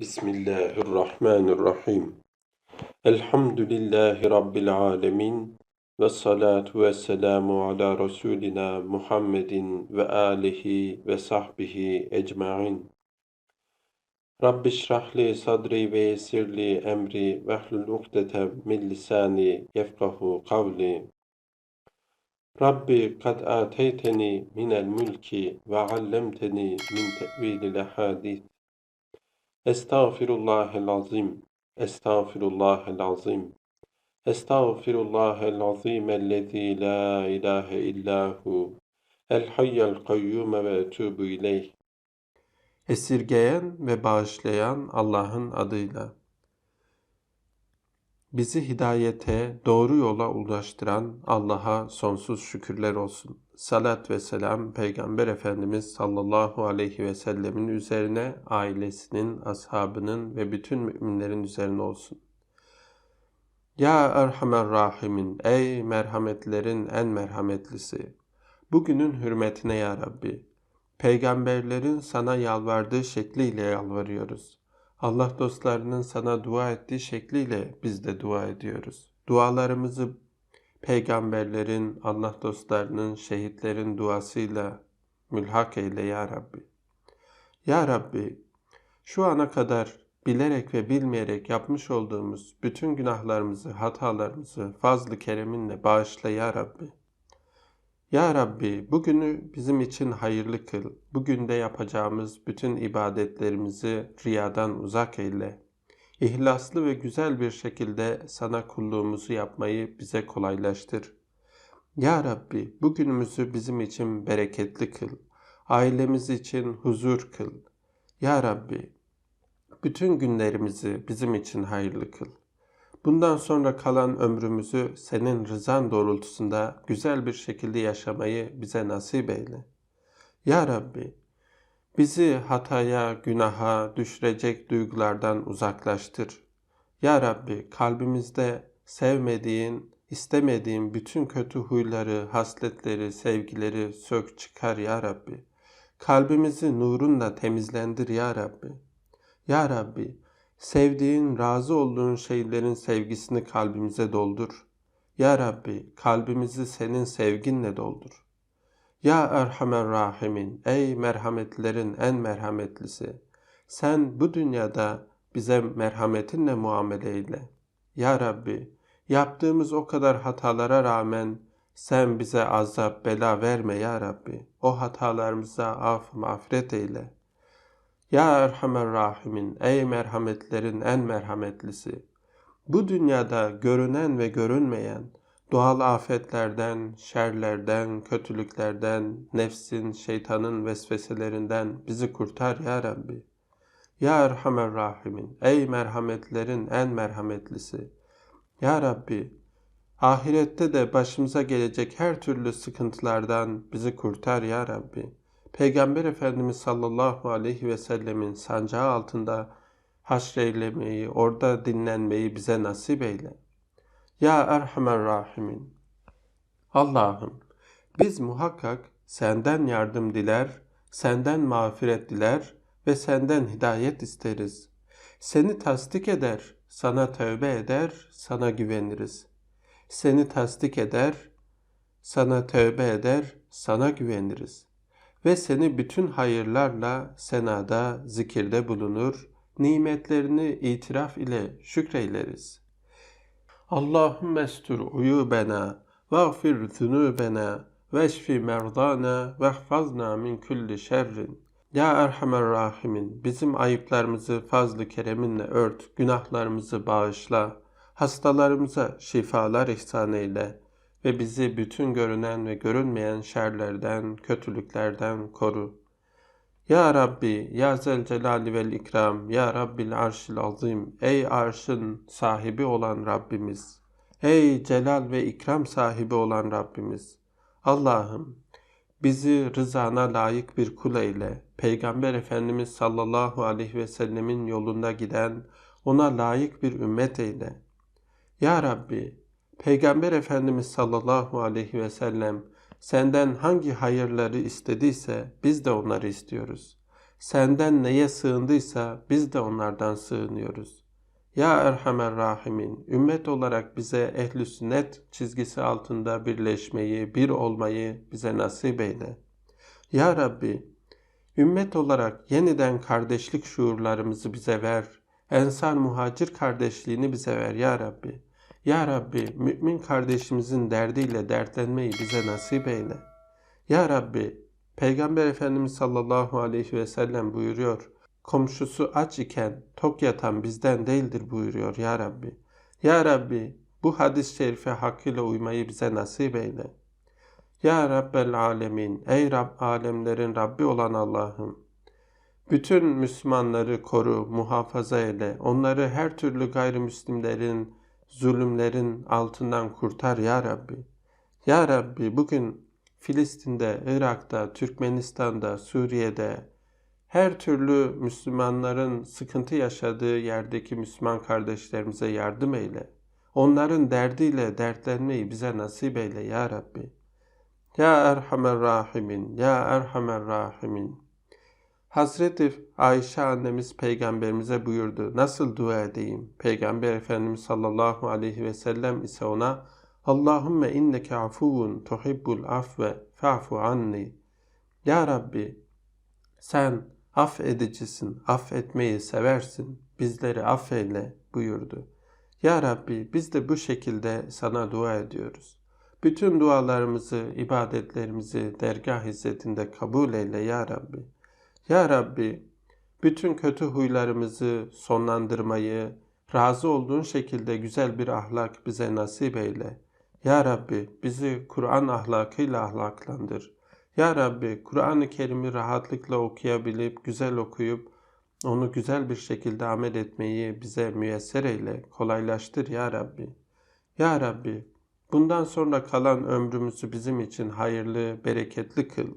بسم الله الرحمن الرحيم الحمد لله رب العالمين والصلاة والسلام على رسولنا محمد وآله وصحبه أجمعين رب اشرح لي صدري ويسر لي أمري واحلل عقدة من لساني يفقه قولي ربي قد آتيتني من الملك وعلمتني من تأويل الأحاديث Estağfirullahel azim. Estağfirullahel azim. Estağfirullahel azim ellezî la illahu. El hayyel kayyume ve etûbü ileyh. Esirgeyen ve bağışlayan Allah'ın adıyla. Bizi hidayete, doğru yola ulaştıran Allah'a sonsuz şükürler olsun. Salat ve selam Peygamber Efendimiz sallallahu aleyhi ve sellemin üzerine, ailesinin, ashabının ve bütün müminlerin üzerine olsun. Ya Erhamer Rahimin, ey merhametlerin en merhametlisi! Bugünün hürmetine ya Rabbi, peygamberlerin sana yalvardığı şekliyle yalvarıyoruz. Allah dostlarının sana dua ettiği şekliyle biz de dua ediyoruz. Dualarımızı peygamberlerin, Allah dostlarının, şehitlerin duasıyla mülhak eyle ya Rabbi. Ya Rabbi, şu ana kadar bilerek ve bilmeyerek yapmış olduğumuz bütün günahlarımızı, hatalarımızı fazlı kereminle bağışla ya Rabbi. Ya Rabbi bugünü bizim için hayırlı kıl. Bugün de yapacağımız bütün ibadetlerimizi riyadan uzak eyle. İhlaslı ve güzel bir şekilde sana kulluğumuzu yapmayı bize kolaylaştır. Ya Rabbi bugünümüzü bizim için bereketli kıl. Ailemiz için huzur kıl. Ya Rabbi bütün günlerimizi bizim için hayırlı kıl. Bundan sonra kalan ömrümüzü senin rızan doğrultusunda güzel bir şekilde yaşamayı bize nasip eyle. Ya Rabbi, bizi hataya, günaha düşürecek duygulardan uzaklaştır. Ya Rabbi, kalbimizde sevmediğin, istemediğin bütün kötü huyları, hasletleri, sevgileri sök çıkar ya Rabbi. Kalbimizi nurunla temizlendir ya Rabbi. Ya Rabbi, Sevdiğin, razı olduğun şeylerin sevgisini kalbimize doldur. Ya Rabbi, kalbimizi senin sevginle doldur. Ya Erhamer Rahimin, ey merhametlerin en merhametlisi, sen bu dünyada bize merhametinle muamele eyle. Ya Rabbi, yaptığımız o kadar hatalara rağmen sen bize azap, bela verme ya Rabbi. O hatalarımıza af mağfiret eyle.'' Ya Erhamer Rahimin, ey merhametlerin en merhametlisi! Bu dünyada görünen ve görünmeyen, doğal afetlerden, şerlerden, kötülüklerden, nefsin, şeytanın vesveselerinden bizi kurtar ya Rabbi. Ya Erhamer Rahimin, ey merhametlerin en merhametlisi! Ya Rabbi, ahirette de başımıza gelecek her türlü sıkıntılardan bizi kurtar ya Rabbi.'' Peygamber Efendimiz sallallahu aleyhi ve sellemin sancağı altında haşreylemeyi, orada dinlenmeyi bize nasip eyle. Ya Erhamer Rahimin. Allah'ım biz muhakkak senden yardım diler, senden mağfiret diler ve senden hidayet isteriz. Seni tasdik eder, sana tövbe eder, sana güveniriz. Seni tasdik eder, sana tövbe eder, sana güveniriz ve seni bütün hayırlarla senada, zikirde bulunur, nimetlerini itiraf ile şükreyleriz. Allahümme estur uyubena, vagfir zunubena, veşfi merdana, vehfazna min kulli şerrin. Ya Erhamer Rahimin, bizim ayıplarımızı fazlı kereminle ört, günahlarımızı bağışla, hastalarımıza şifalar ihsan eyle.'' Ve bizi bütün görünen ve görünmeyen şerlerden, kötülüklerden koru. Ya Rabbi, Ya Zelcelali vel İkram, Ya Rabbil Arşil Azim, ey arşın sahibi olan Rabbimiz, ey celal ve ikram sahibi olan Rabbimiz, Allah'ım bizi rızana layık bir kul eyle, Peygamber Efendimiz sallallahu aleyhi ve sellemin yolunda giden, ona layık bir ümmet eyle. Ya Rabbi, Peygamber Efendimiz sallallahu aleyhi ve sellem senden hangi hayırları istediyse biz de onları istiyoruz. senden neye sığındıysa biz de onlardan sığınıyoruz. Ya Erhamer Rahimin, ümmet olarak bize ehl sünnet çizgisi altında birleşmeyi, bir olmayı bize nasip eyle. Ya Rabbi, ümmet olarak yeniden kardeşlik şuurlarımızı bize ver. Ensar muhacir kardeşliğini bize ver ya Rabbi. Ya Rabbi, mümin kardeşimizin derdiyle dertlenmeyi bize nasip eyle. Ya Rabbi, Peygamber Efendimiz sallallahu aleyhi ve sellem buyuruyor. Komşusu aç iken tok yatan bizden değildir buyuruyor ya Rabbi. Ya Rabbi bu hadis-i şerife hakkıyla uymayı bize nasip eyle. Ya Rabbel Alemin, ey Rab alemlerin Rabbi olan Allah'ım. Bütün Müslümanları koru, muhafaza eyle. Onları her türlü gayrimüslimlerin, zulümlerin altından kurtar ya Rabbi. Ya Rabbi bugün Filistin'de, Irak'ta, Türkmenistan'da, Suriye'de, her türlü Müslümanların sıkıntı yaşadığı yerdeki Müslüman kardeşlerimize yardım eyle. Onların derdiyle dertlenmeyi bize nasip eyle ya Rabbi. Ya Erhamer Rahimin, Ya Erhamer Rahimin. Hazreti Ayşe annemiz peygamberimize buyurdu. Nasıl dua edeyim? Peygamber Efendimiz sallallahu aleyhi ve sellem ise ona Allahümme inneke afuvun tuhibbul afve fa'fu anni. Ya Rabbi sen affedicisin, affetmeyi seversin, bizleri affeyle buyurdu. Ya Rabbi biz de bu şekilde sana dua ediyoruz. Bütün dualarımızı, ibadetlerimizi dergah hizmetinde kabul eyle ya Rabbi. Ya Rabbi bütün kötü huylarımızı sonlandırmayı, razı olduğun şekilde güzel bir ahlak bize nasip eyle. Ya Rabbi bizi Kur'an ahlakıyla ahlaklandır. Ya Rabbi Kur'an-ı Kerim'i rahatlıkla okuyabilip, güzel okuyup, onu güzel bir şekilde amel etmeyi bize müyesser eyle, kolaylaştır Ya Rabbi. Ya Rabbi bundan sonra kalan ömrümüzü bizim için hayırlı, bereketli kıl.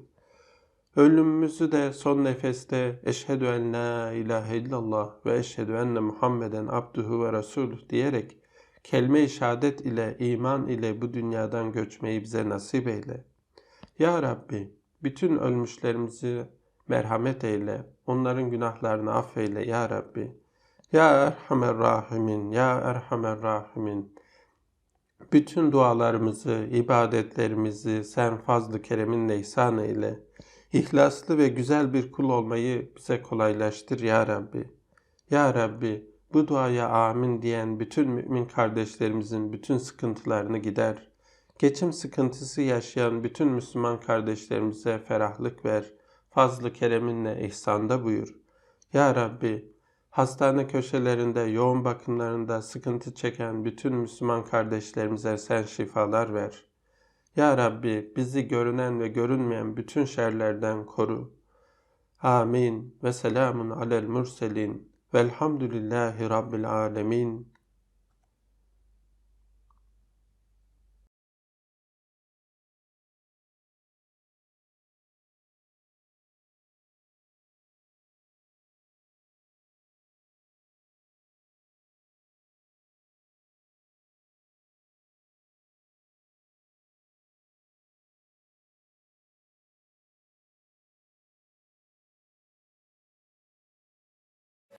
Ölümümüzü de son nefeste eşhedü en la ilahe illallah ve eşhedü enne Muhammeden abduhu ve resuluh diyerek kelime-i şehadet ile iman ile bu dünyadan göçmeyi bize nasip eyle. Ya Rabbi bütün ölmüşlerimizi merhamet eyle. Onların günahlarını affeyle ya Rabbi. Ya Erhamer Rahimin, Ya Erhamer Rahimin. Bütün dualarımızı, ibadetlerimizi sen fazlı kereminle ihsan eyle. İhlaslı ve güzel bir kul olmayı bize kolaylaştır ya Rabbi. Ya Rabbi bu duaya amin diyen bütün mümin kardeşlerimizin bütün sıkıntılarını gider. Geçim sıkıntısı yaşayan bütün Müslüman kardeşlerimize ferahlık ver. Fazlı kereminle ihsanda buyur. Ya Rabbi hastane köşelerinde, yoğun bakımlarında sıkıntı çeken bütün Müslüman kardeşlerimize sen şifalar ver. Ya Rabbi bizi görünen ve görünmeyen bütün şerlerden koru. Amin ve selamun alel murselin velhamdülillahi rabbil alemin.